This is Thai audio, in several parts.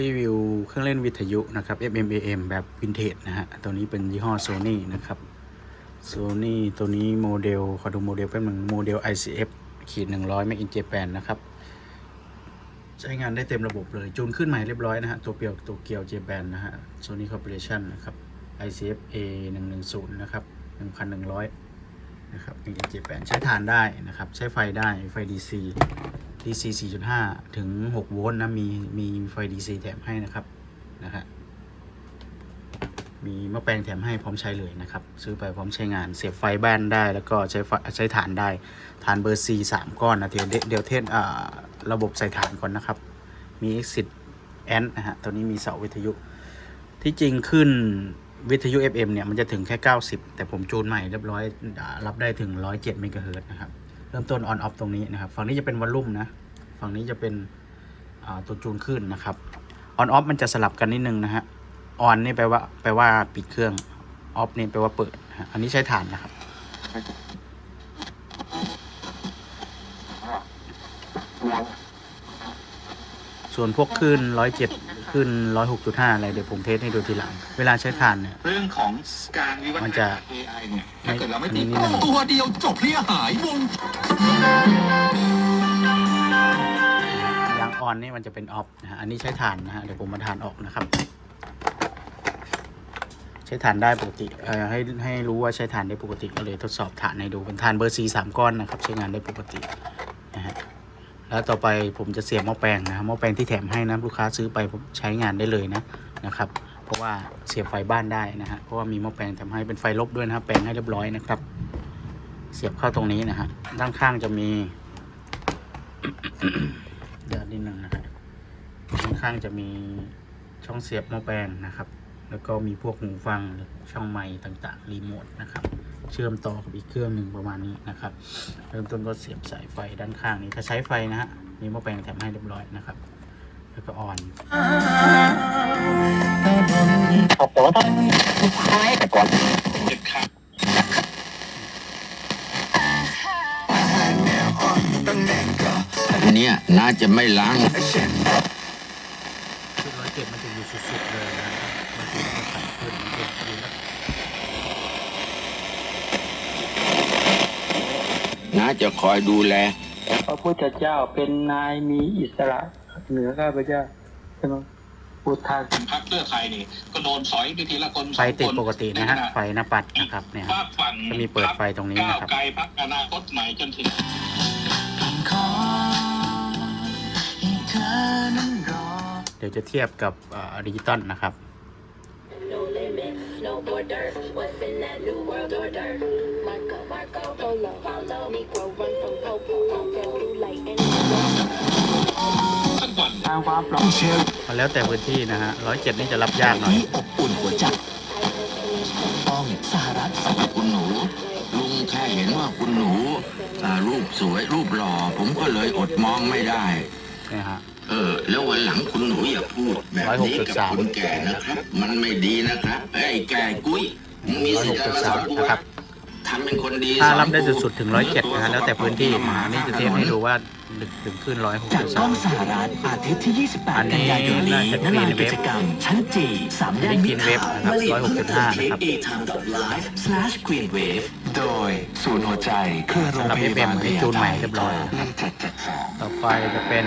รีวิวเครื่องเล่นวิทยุนะครับ FM AM แบบวินเทจนะฮะ ตัวนี้เป็นยี่ห้อ Sony นะครับ Sony ตัวนี้โมเดล ขอดูโมเดลแป๊บหนึงโมเดล ICF ขีด100 Make in Japan นะครับ ใช้งานได้เต็มระบบเลย จูนขึ้นใหม่เรียบร้อยนะฮะ ตัวเปียวตัวเกียว Japan นะฮะ Sony Corporation นะครับ ICF A 110นะครับ 1,100 นะครับ Make in Japan ใช้ฐานได้นะครับ ใช้ไฟได้ ไฟ DC DC 4.5 ถึง 6 โวลต์นะ มี มีไฟ DC แถมให้นะครับ นะฮะ มีหม้อแปลงแถมให้พร้อมใช้เลยนะครับ ซื้อไปพร้อมใช้งาน เสียบไฟบ้านได้ แล้วก็ใช้ไฟใช้ฐานได้ ฐานเบอร์ C 3 ก้อนนะเดี๋ยวเดี๋ยวเทสอ่าระบบใส่ฐานก่อนนะครับ มี exit amp นะฮะ ตัวนี้มีเสาวิทยุ ที่จริงขึ้นวิทยุ FM เนี่ย มันจะถึงแค่ 90 แต่ผมจูนใหม่เรียบร้อย รับได้ถึง 107เมกะเฮิรตซ์นะครับ ริ่มต้น on off ตรงนี้นะครับ ฝั่งนี้จะเป็นวอลลุ่มนะ ฝั่งนี้จะเป็นตัวจูนขึ้นนะครับ on off มันจะสลับกันนิดนึงนะฮะ on นี่แปลว่าแปลว่าปิดเครื่อง off นี่แปลว่าเปิดนะอันนี้ใช้ฐานนะครับ ส่วนพวกขึ้นร้อยเจ็ด ขึ้นร้อยหกจุดห้าอะไรเดี๋ยวผมเทสให้ดูทีหลัง เวลาใช้ฐานเนี่ย เรื่องของการวิวัฒมันนาจะ การ AI เนี่ยถ้าเกิดเราไม่ติดนิดนึงตัวเดียวจบเรียหายวง ยางออนนี่มันจะเป็นออฟนะฮะ อันนี้ใช้ฐานนะฮะ เดี๋ยวผมมาฐานออกนะครับ ใช้ฐานได้ปกติเอ่อให้ให้รู้ว่าใช้ฐานได้ปกติก็เลยทดสอบฐานให้ดูเป็นฐานเบอร์ C สามก้อนนะครับ ใช้งานได้ปกตินะฮะ แล้วต่อไปผมจะเสียบหม้อแปลงนะหม้อแปลงที่แถมให้นะลูกค้าซื้อไปผมใช้งานได้เลยนะนะครับ เพราะว่าเสียบไฟบ้านได้นะฮะเพราะว่ามีหม้อแปลงแถมให้เป็นไฟลบด้วยนะครับแปลงให้เรียบร้อยนะครับ เสียบเข้าตรงนี้นะฮะด้านข้างจะมีเดี๋ยวนิดนึงนะฮะด้านข้างจะมีช่องเสียบหม้อแปลงนะครับ แล้วก็มีพวกหูฟังช่องไมค์ต่างๆรีโมทนะครับ เชื่อมต่อกับอีกเครื่องหนึ่งประมาณนี้นะครับ เริ่มต้นก็เสียบสายไฟด้านข้างนี้ถ้าใช้ไฟนะฮะมีหม้อแปลงแถมให้เรียบร้อยนะครับ แล้วก็ออนแต่ว่าถ้าลูกค้าแต่ก่อนเด็ดขาดอันเนี้ยน่าจะไม่ล้างชุดร้อยเจ็ดมันจะอยู่สุดๆเลยนะมันจะมันสั่นขึ้นมันจะอยู่แล้ว น่าจะคอยดูแล พระพุทธเจ้าเป็นนายมีอิสระเหนือข้าพเจ้าใช่ไหมพุทธาพักเพื่อไทยนี่ก็โดนสอยไปทีละคนไฟติดสองคนปกตินะฮะใขณไฟหน้าปัดนะครับเนี่ยฮะฝากฝั่งจะมีเปิดไฟตรงนี้นะครับก้าวไกลพักอนาคตใหม่จนถึงเดี๋ยวจะเทียบกับดิจิตอลนะครับ No limit, no border. What's in that new world order? Marco, Marco, Polo, Paulo, Negro, run from Popo, Popo, blue light and สักวันทางความปลอดเชลมันแล้วแต่พื้นที่นะฮะร้อยเจ็ดนี่จะรับยากหน่อยที่อบอุ่นหัวใจต้องสหรัฐสหคุณหนู ลุงแค่เห็นว่าคุณหนูอ่ารูปสวยรูปหล่อ ผมก็เลยอดมองไม่ได้เนี่ยฮะ เออ แล้ววันหลังคุณหนูอย่าพูดแบบนี้กับ106.3 คนแก่นะครับ มันไม่ดีนะครับไอ้ยแก่กุ้ยมึงมีสิทธิ์อะไรมาสอนกู106.3นะครัวะบทำเป็นคนดีถ้าสอนรับได้กูสุดๆ ถึงร้อยเจ็ดนะฮะแล้วแต่พื้นที่นะฮะนี่จะเทียบให้ดูว่าดึกถึงขึ้นร้อยหกจากจุดกล้สาองมสหรัฐอาทิตย์ที่ อัน28 นี้กันยายนนี้น่าจะณลาน Green กิจกรรม ชั้นจีสามย่านมิตรทาวน์อันนี้ Green Wave นะครับ106.5นะครับ a-time.live/greenwave โดยศูนย์หัวใจเครือโรงพยาบาลสำหรับ FM จูนใหม่เรียบร้อยหนึ่งเจ็ดเจ็ดสอง ต่อไปจะเป็น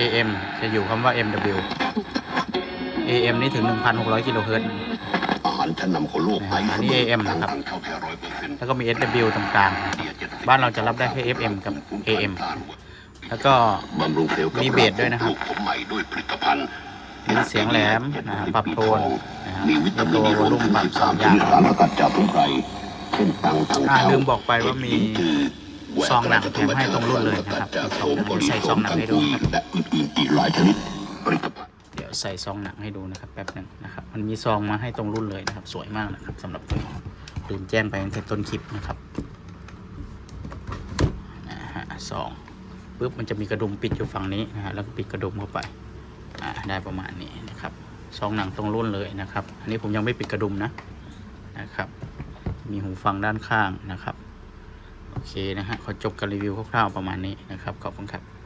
AM จะอยู่คำว่า MW AM นี่ถึง 1,600 กิโลเฮิรตซ์ อาหารชั้นนำของโลกอันนี้ AM นะครับเข้าแค่ร้อยเปอร์เซ็นต์แล้วก็มี SW ตรงกลางนะครับบ้านเราจะรับได้แค่ FM กับ AM แล้วก็ บำรุงเซลล์กับมีเบสด้วยนะครับลูกผมใหม่ด้วยผลิตภัณฑ์มีเสียงแหลมนะฮะปรับโทนนะฮะมีวิมีตามิตันววอลลุ่มปรับสองอย่างสารสกัดจากสมุนไพรเช่นตังทั้งอ่าเท้าลืมบอกไปว่ามี ซองหนังแถมให้ตรงรุ่นเลยนะครับซองหนังใส่ซองหนังให้ดูครับและอื่นๆอีกหลายชนิดเดี๋ยวใส่ซองหนังให้ดูนะครับแป๊บหนึ่งนะครับ มันมีซองมาให้ตรงรุ่นเลยนะครับ สวยมากนะครับสำหรับตัวนี้ลืมแจ้งไปตั้งแต่ต้นคลิปนะครับนะฮะซองปุ๊บมันจะมีกระดุมปิดอยู่ฝั่งนี้นะฮะแล้วก็ปิดกระดุมเข้าไปอ่าได้ประมาณนี้นะครับซองหนังตรงรุ่นเลยนะครับ อันนี้ผมยังไม่ปิดกระดุมนะนะครับ มีหูฟังด้านข้างนะครับ โอเคนะฮะขอจบการรีวิวคร่าวๆประมาณนี้นะครับ ขอบคุณครับ